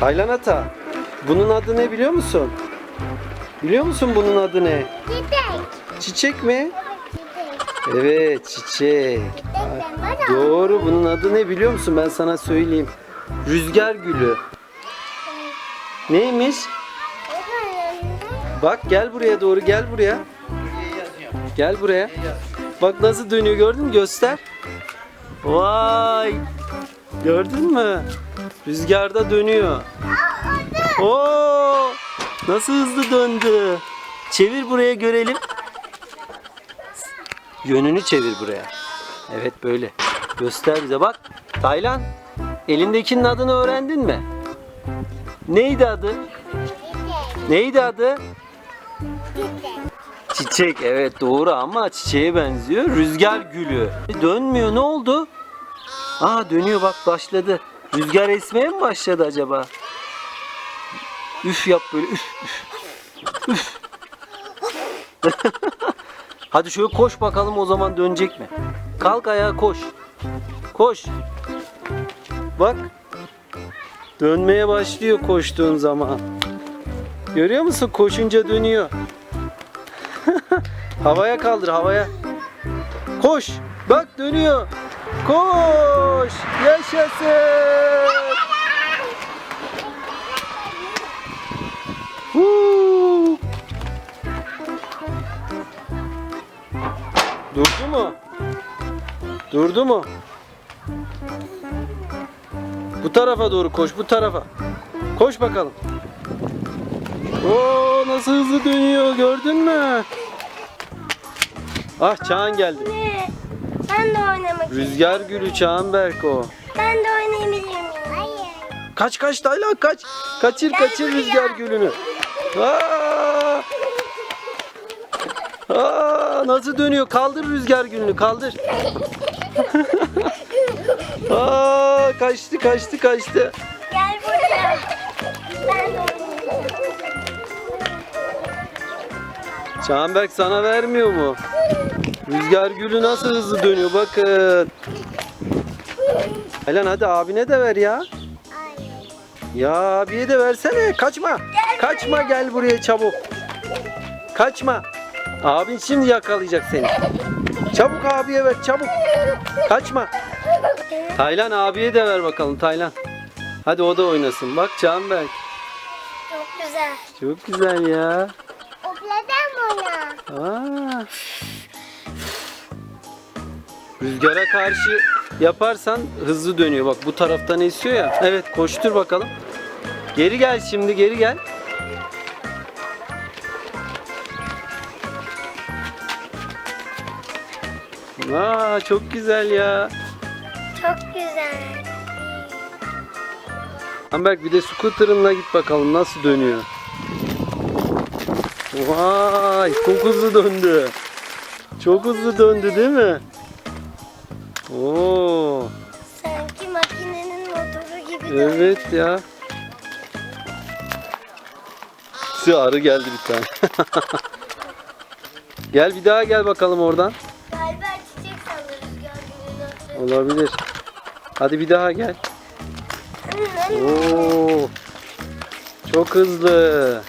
Taylan Ata. Bunun adı ne biliyor musun? Biliyor musun bunun adı ne? Çiçek. Çiçek mi? Çiçek. Evet çiçek. Var Doğru bunun adı ne biliyor musun? Ben sana söyleyeyim. Rüzgar gülü. Neymiş? Bak gel buraya doğru gel buraya. Gel buraya. Bak nasıl dönüyor gördün mü? Göster. Vay. Gördün mü? Rüzgarda dönüyor. Oo! Nasıl hızlı döndü. Çevir buraya görelim. Yönünü çevir buraya. Evet böyle. Göster bize bak. Taylan. Elindekinin adını öğrendin mi? Neydi adı? Neydi adı? Çiçek evet doğru ama çiçeğe benziyor. Rüzgar gülü. Dönmüyor ne oldu? Aa dönüyor bak başladı. Rüzgar esmeye mi başladı acaba? Üf yap böyle üf üf. üf. Hadi şöyle koş bakalım o zaman dönecek mi? Kalk ayağa koş. Koş. Bak. Dönmeye başlıyor koştuğun zaman. Görüyor musun? Koşunca dönüyor. havaya kaldır havaya. Koş. Bak dönüyor. Koş. Yaşasın. Huu. Durdu mu? Durdu mu? Bu tarafa doğru koş, bu tarafa. Koş bakalım. Oo nasıl hızlı dönüyor gördün mü? Ah Çağan geldi. Ben de oynamak istiyorum. Rüzgar gülü Çağan Berk o. Ben de oynayabilir miyim? Hayır. Kaç kaç Taylan kaç. Kaçır kaçır rüzgar gülünü. Aa! Aa, nasıl dönüyor? Kaldır rüzgar gülünü kaldır. Aa, kaçtı kaçtı kaçtı. Gel buraya. Ben de. Çağanberk sana vermiyor mu? Rüzgar gülü nasıl hızlı dönüyor bakın. Helen hadi abine de ver ya. Ya abiye de versene. Kaçma. Kaçma gel buraya çabuk. Kaçma. Abin şimdi yakalayacak seni. Çabuk abiye ver çabuk. Kaçma. Taylan abiye de ver bakalım Taylan. Hadi o da oynasın. Bak Canberk. Çok güzel. Çok güzel ya. Okladan bunu. Aa. Rüzgara karşı yaparsan hızlı dönüyor. Bak bu taraftan esiyor ya. Evet koştur bakalım. Geri gel şimdi geri gel. Aa çok güzel ya. Çok güzel. Amberk bir de scooter'ınla git bakalım nasıl dönüyor. Vay çok hızlı döndü. Çok hızlı döndü değil mi? Oo, Sanki makinenin motoru gibi evet ya. Şu arı geldi bir tane. gel bir daha gel bakalım oradan. Galiba çiçek gülünü. Olabilir. Hadi bir daha gel. Oo. Çok hızlı.